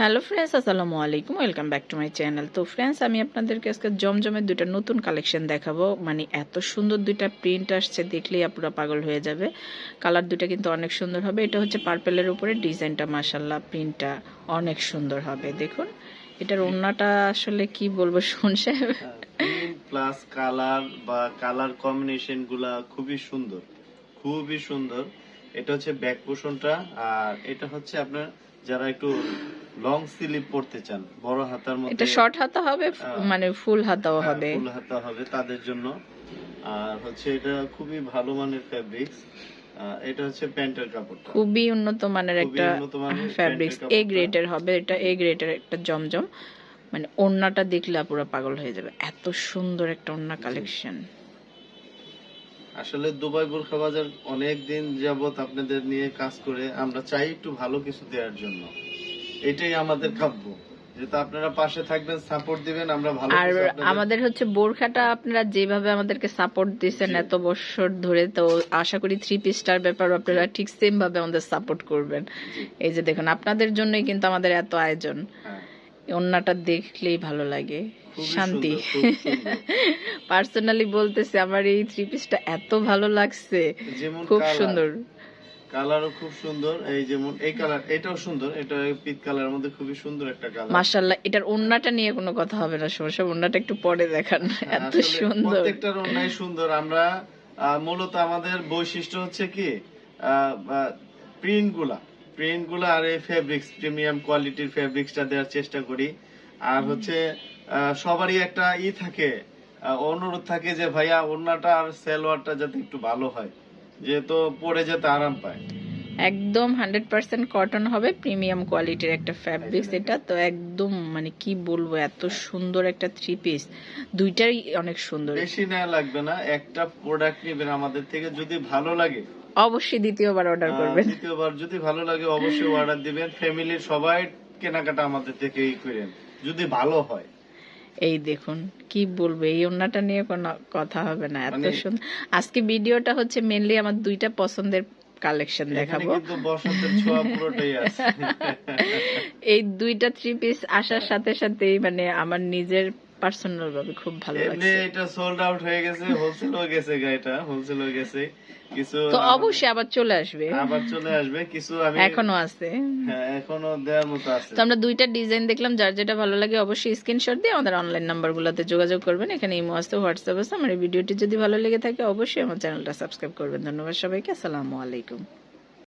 Hello friends, আসসালামু আলাইকুম। Welcome back to my channel. তো ফ্রেন্ডস, আমি আপনাদেরকে আজকে জমজমের দুইটা নতুন কালেকশন দেখাবো। মানে এত সুন্দর দুইটা প্রিন্ট আসছে, দেখলেই আপুরা পাগল হয়ে যাবে। কালার দুইটা কিন্তু অনেক সুন্দর হবে। এটা হচ্ছে পার্পেলের উপরে ডিজাইনটা মাসাল্লাহ প্রিন্টটা অনেক সুন্দর হবে। দেখুন, এটার ওড়নাটা আসলে কি বলব, শুন সাহেব? প্লাস কালার বা কালার কম্বিনেশনগুলা খুবই সুন্দর। খুবই সুন্দর। এটা হচ্ছে ব্যাক পোষণটা, আর এটা হচ্ছে আপনার যারা একটু লং স্লিভ পড়তে চান বড় হাতার মধ্যে এটা শর্ট হাতা হবে হ্যাঁ। মানে ফুল হাতাও হবে। ফুল হাতা হবে তাদের জন্য। আর হচ্ছে এটা খুবই ভালো মানের ফ্যাব্রিক্স এটা হচ্ছে প্যান্টের কাপড়টা। খুবই উন্নত মানের একটা ফ্যাব্রিক্স প্যান্টের এ। গ্রেডের হবে এটা এ গ্রেডের একটা জমজম। মানে ওড়নাটা দেখলে পুরো পাগল হয়ে যাবে। এত সুন্দর একটা ওড়না কালেকশন আসলে দুবাই বোরখা বাজার অনেক দিন যাবত আপনাদের নিয়ে কাজ করে আমরা চাই একটু ভালো কিছু দেওয়ার জন্য। এটাই আমাদের কাব্য যেহেতু আপনারা পাশে থাকবেন সাপোর্ট দিবেন আমরা ভালো আর আপনাদের- আমাদের হচ্ছে বোরখাটা আপনারা যেভাবে আমাদেরকে সাপোর্ট দিয়েছেন এত বছর ধরে তো আশা করি থ্রি পিসটার ব্যাপার আপনারা ঠিক সেম ভাবে আমাদের সাপোর্ট করবেন। এই যে দেখুন আপনাদের জন্যই কিন্তু আমাদের এত আয়োজন। হ্যাঁ, ওড়নাটা দেখলেই ভালো লাগে। শান্তি। পার্সোনালি বলতেছে আমার এই থ্রি পিসটা এত ভালো লাগছে। খুব সুন্দর। কালারও খুব সুন্দর। এই যেমন এই কালার এটাও সুন্দর। এটা পিত কালারের মধ্যে খুবই সুন্দর একটা কালার মাশাল্লাহ এটার ওড়নাটা নিয়ে কোনো কথা হবে না সমস্যা ওড়নাটা একটু পরে দেখান। এত সুন্দর। প্রত্যেকটার অন্যায় সুন্দর। আমরা মূলত আমাদের বৈশিষ্ট্য হচ্ছে কি প্রিন্টগুলা প্রিন্টগুলা আর এই ফেব্রিক্স প্রিমিয়াম কোয়ালিটির ফেব্রিক্সটা দেওয়ার চেষ্টা করি। আর হচ্ছে সবারই একটা ই থাকে অনুরোধ থাকে যে ভাইয়া ওড়নাটা আর সেলোয়ারটা যাতে একটু ভালো হয় যেহেতু পরে যেতে আরাম পায়। একদম হান্ড্রেড পার্সেন্ট কটন হবে প্রিমিয়াম কোয়ালিটির একটা ফ্যাব্রিক্স এটা তো একদম মানে কি বলব এত সুন্দর একটা থ্রি পিস দুইটাই অনেক সুন্দর। বেশি নেওয়া লাগবে না একটা প্রোডাক্ট নেবেন আমাদের থেকে যদি ভালো লাগে। অবশ্যই দ্বিতীয়বার অর্ডার করবেন। দ্বিতীয়বার যদি ভালো লাগে অবশ্যই অর্ডার দিবেন। ফ্যামিলির সবাই কেনাকাটা আমাদের থেকে ই করেন। যদি ভালো হয়। এই দেখুন কি বলব? এই অন্যটা নিয়ে কোনো কথা হবে না এত মানে- সুন্দর আজকে ভিডিওটা হচ্ছে মেনলি আমার দুইটা পছন্দের কালেকশন দেখাবো। এই দুইটা থ্রি পিস আসার সাথে সাথেই মানে আমার নিজের পার্সোনাল ভাবে খুব ভালো লাগছে। এটা সোল্ড আউট হয়ে গেছে হোলসেল হয়ে গেছে গাড়িটা হোলসেল হয়ে গেছে। কিছু তো অবশ্যই আবার চলে আসবে। আবার চলে আসবে কিছু আমি এখনও আছে। হ্যাঁ এখনও দেওয়ার মতো আছে। তো আমরা দুইটা ডিজাইন দেখলাম যার যেটা ভালো লাগে অবশ্যই স্ক্রিনশট দিয়ে আমাদের অনলাইন নাম্বারগুলোতে যোগাযোগ করবেন। এখানে ইমো আসতে হোয়াটসঅ্যাপ আছে। আমার এই ভিডিওটি যদি ভালো লেগে থাকে অবশ্যই আমার চ্যানেলটা সাবস্ক্রাইব করবেন। ধন্যবাদ সবাইকে আসসালামু আলাইকুম।